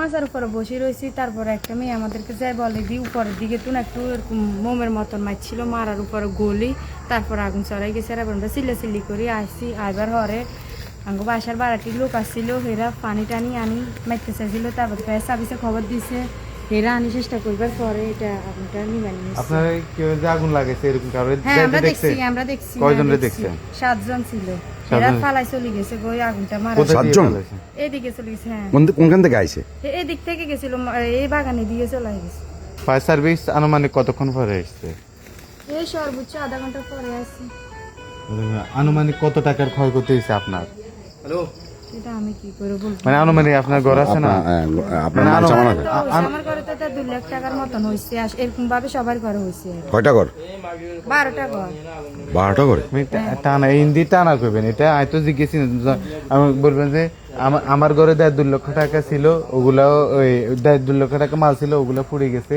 মাচার উপরে বসে রয়েছি, তারপরে একটা মেয়ে আমাদেরকে যাই বলে, দি, উপরের দিকে তো না একটু এরকম মোমের মতন মারছিল, মারার উপরে গলি, তারপর আগুন চড়াই গেছে, আর আমরা চিল্লা চিল্লি করি আসছি। আইবার হরে, আঙ্গো বাসার বাড়াটি লোক আসছিল, হেরা পানি টানি আনি মাইতে চাইছিল, তারপর ফায়ার সার্ভিসে খবর দিছে হেরা আনি চেষ্টা করবার পরে এটা আগুনটা নিবানি আপনার কেউ যে আগুন লাগাইছে এরকম কারও হ্যাঁ আমরা দেখছি? আমরা দেখছি কয়জনরে হ্যাঁ, দেখছেন? সাতজন ছিল। এরা ফালাই চলে গেছে গই আগুনটা মারা সাতজন? এদিকে চলে গেছে হ্যাঁ। কোনখান থেকে আইছে? এদিক থেকে গেছিল এই বাগানে দিয়ে চলে গেছে। ফায়ার সার্ভিস আনুমানিক কতক্ষণ পরে এসছে? এই সর্বোচ্চ আধা ঘণ্টা পরে আনুমানিক কত টাকার ক্ষয়ক্ষতি হয়েছে আপনার? এটা আমি কি করে বলব? মানে আনুমানিক আপনার ঘর আছে না? আপনার মানে সামান আছে দুই লাখ টাকার মতন হয়েছে এরকম ভাবে সবার ঘরে হয়েছে কয়টা ঘর? বারোটা ঘর। বারোটা ঘর? টানা হিন্দি টানা করবেন এটা আয় তো জিজ্ঞেস আমি বলবেন যে আমা- আমার ঘরে দেড় দু লক্ষ টাকা ছিল ওগুলাও ওই দেড় দু লক্ষ টাকা মাল ছিল ওগুলো পুড়ে গেছে